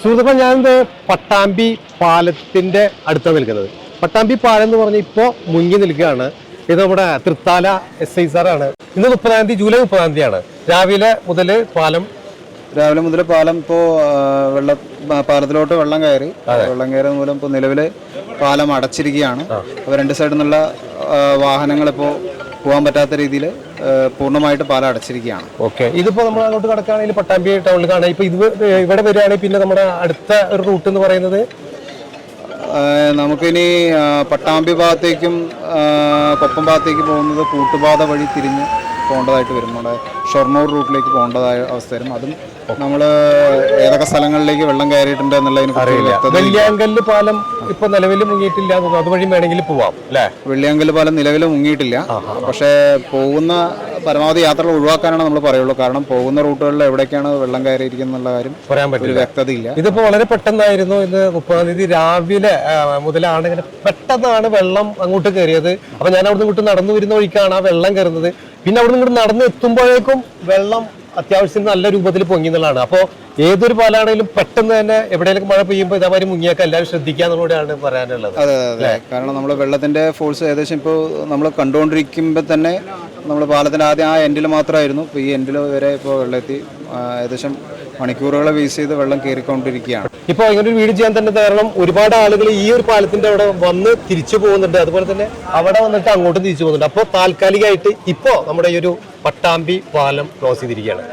സുഹൃത്തുക്കളെ ഞാനിത് പട്ടാമ്പി പാലത്തിന്റെ അടുത്താണ് നിൽക്കുന്നത്. പട്ടാമ്പി പാലം എന്ന് പറഞ്ഞ ഇപ്പോൾ മുങ്ങി നിൽക്കുകയാണ്. ഇത് നമ്മുടെ തൃത്താല എസ് ഐ സാറാണ് ഇന്ന് മുപ്പതാം തീയതി ജൂലൈ മുപ്പതാം തീയതിയാണ്. രാവിലെ മുതൽ പാലം രാവിലെ മുതൽ പാലം ഇപ്പോൾ വെള്ള പാലത്തിലോട്ട് വെള്ളം കയറി. വെള്ളം കയറിയത് മൂലം ഇപ്പോൾ നിലവിൽ പാലം അടച്ചിരിക്കുകയാണ്. അപ്പോൾ രണ്ട് സൈഡിൽ നിന്നുള്ള വാഹനങ്ങൾ ഇപ്പോൾ പോകാൻ പറ്റാത്ത രീതിയിൽ പൂർണമായിട്ട് പാലം അടച്ചിരിക്കുകയാണ്. ഓക്കെ. ഇതിപ്പോ നമ്മൾ അങ്ങോട്ട് കടക്കുകയാണെങ്കിൽ പട്ടാമ്പി ടൗണിൽ കാണാം ഇപ്പൊ ഇത് ഇവിടെ വരികയാണെങ്കിൽ പിന്നെ നമ്മുടെ അടുത്ത ഒരു റൂട്ട് എന്ന് പറയുന്നത്? നമുക്കിനി പട്ടാമ്പി ഭാഗത്തേക്കും കൊപ്പം ഭാഗത്തേക്ക് പോകുന്നത് കൂട്ടുപാത വഴി തിരിഞ്ഞ് പോകേണ്ടതായിട്ട് വരും. നമ്മുടെ ഷൊർണൂർ റൂട്ടിലേക്ക് പോകേണ്ടതായ അവസ്ഥ വരും. അതും നമ്മൾ ഏതൊക്കെ സ്ഥലങ്ങളിലേക്ക് വെള്ളം കയറിയിട്ടുണ്ട് എന്നുള്ളതിന് വ്യക്തത വെള്ളിയാങ്കല്ല് പാലം ഇപ്പൊ നിലവിൽ മുങ്ങിയിട്ടില്ല അതുവഴി വേണമെങ്കിൽ പോവാം അല്ലേ? വെള്ളിയാങ്കൽ പാലം നിലവിൽ മുങ്ങിയിട്ടില്ല. പക്ഷേ പോകുന്ന പരമാവധി യാത്രകൾ ഒഴിവാക്കാനാണ് നമ്മൾ പറയുള്ളൂ. കാരണം പോകുന്ന റൂട്ടുകളിൽ എവിടേക്കാണ് വെള്ളം കയറിയിരിക്കുന്നുള്ള കാര്യം പറയാൻ പറ്റില്ല. പറ്റില്ല വ്യക്തതയില്ല. ഇതിപ്പോ വളരെ പെട്ടെന്നായിരുന്നു ഇന്ന് മുപ്പതാം തീയതി രാവിലെ മുതലാണ് ഇങ്ങനെ പെട്ടെന്നാണ് വെള്ളം അങ്ങോട്ട് കയറിയത്. അപ്പൊ ഞാൻ അവിടുന്ന് ഇങ്ങോട്ട് നടന്നു വരുന്ന വഴിക്കാണ് ആ വെള്ളം കയറുന്നത്. പിന്നെ അവിടുന്ന് ഇങ്ങോട്ട് നടന്ന് എത്തുമ്പോഴേക്കും വെള്ളം അത്യാവശ്യം നല്ല രൂപത്തിൽ പൊങ്ങി എന്നുള്ളതാണ്. അപ്പോൾ ഏതൊരു പാലാണെങ്കിലും പെട്ടെന്ന് തന്നെ എവിടെയെങ്കിലും മഴ പെയ്യുമ്പോൾ ഇതേമാതിരി മുങ്ങിയൊക്കെ എല്ലാവരും ശ്രദ്ധിക്കുക എന്നുള്ളതാണ് പറയാനുള്ളത്. അതെ അതെ കാരണം നമ്മൾ വെള്ളത്തിന്റെ ഫോഴ്സ് ഏകദേശം ഇപ്പോൾ നമ്മൾ കണ്ടുകൊണ്ടിരിക്കുമ്പോൾ തന്നെ നമ്മൾ പാലത്തിന്റെ ആദ്യം ആ എൻഡിൽ മാത്രമായിരുന്നു ഇപ്പോൾ ഈ എൻഡിൽ വരെ ഇപ്പോൾ വെള്ളമെത്തി ആ, ഏകദേശം മണിക്കൂറുകളെ വീസ് ചെയ്ത് വെള്ളം കയറിക്കൊണ്ടിരിക്കുകയാണ് ഇപ്പൊ ഇങ്ങനെ ഒരു വീട് ചെയ്യാൻ തന്നെ കാരണം ഒരുപാട് ആളുകൾ ഈ ഒരു പാലത്തിന്റെ അവിടെ വന്ന് തിരിച്ചു പോകുന്നുണ്ട്. അതുപോലെ തന്നെ അവിടെ വന്നിട്ട് അങ്ങോട്ട് തിരിച്ചു പോകുന്നുണ്ട്. അപ്പോൾ താൽക്കാലികമായിട്ട് ഇപ്പോ നമ്മുടെ ഈ ഒരു പട്ടാമ്പി പാലം ക്ലോസ് ചെയ്തിരിക്കുകയാണ്.